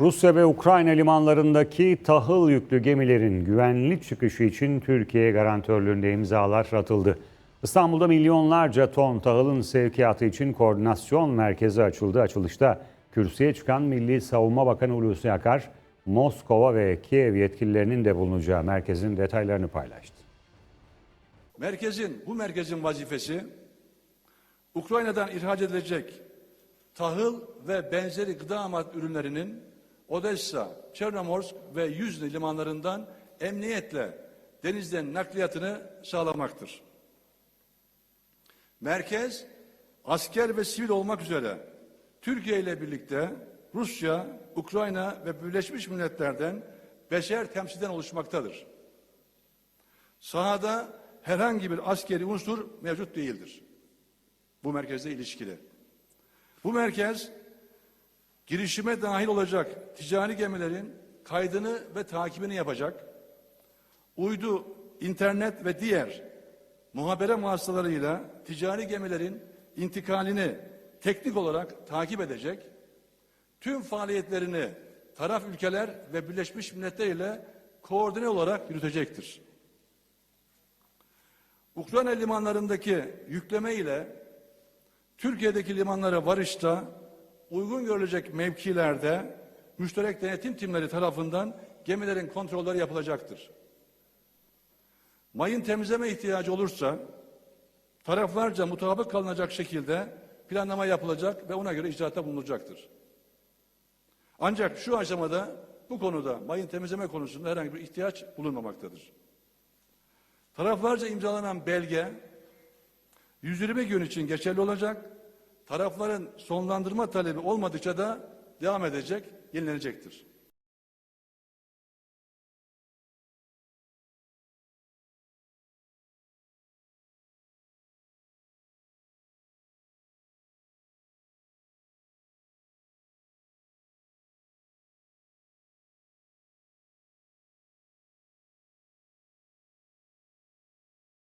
Rusya ve Ukrayna limanlarındaki tahıl yüklü gemilerin güvenli çıkışı için Türkiye garantörlüğünde imzalar atıldı. İstanbul'da milyonlarca ton tahılın sevkiyatı için koordinasyon merkezi açıldı. Açılışta kürsüye çıkan Milli Savunma Bakanı Hulusi Akar, Moskova ve Kiev yetkililerinin de bulunacağı merkezin detaylarını paylaştı. Merkezin, bu merkezin vazifesi Ukrayna'dan ihraç edilecek tahıl ve benzeri gıda ürünlerinin Odessa, Çernomorsk ve Yüzne limanlarından emniyetle denizden nakliyatını sağlamaktır. Merkez asker ve sivil olmak üzere Türkiye ile birlikte Rusya, Ukrayna ve Birleşmiş Milletler'den beşer temsilden oluşmaktadır. Sahada herhangi bir askeri unsur mevcut değildir. Bu merkezle ilişkili. Bu merkez girişime dahil olacak ticari gemilerin kaydını ve takibini yapacak. Uydu, internet ve diğer muhabere vasıtalarıyla ticari gemilerin intikalini teknik olarak takip edecek. Tüm faaliyetlerini taraf ülkeler ve Birleşmiş Milletler ile koordine olarak yürütecektir. Ukrayna limanlarındaki yükleme ile Türkiye'deki limanlara varışta uygun görülecek mevkilerde müşterek denetim timleri tarafından gemilerin kontrolleri yapılacaktır. Mayın temizleme ihtiyacı olursa taraflarca mutabık kalınacak şekilde planlama yapılacak ve ona göre icraatta bulunulacaktır. Ancak şu aşamada bu konuda mayın temizleme konusunda herhangi bir ihtiyaç bulunmamaktadır. Taraflarca imzalanan belge 120 gün için geçerli olacak. Tarafların sonlandırma talebi olmadıkça da devam edecek, yenilenecektir.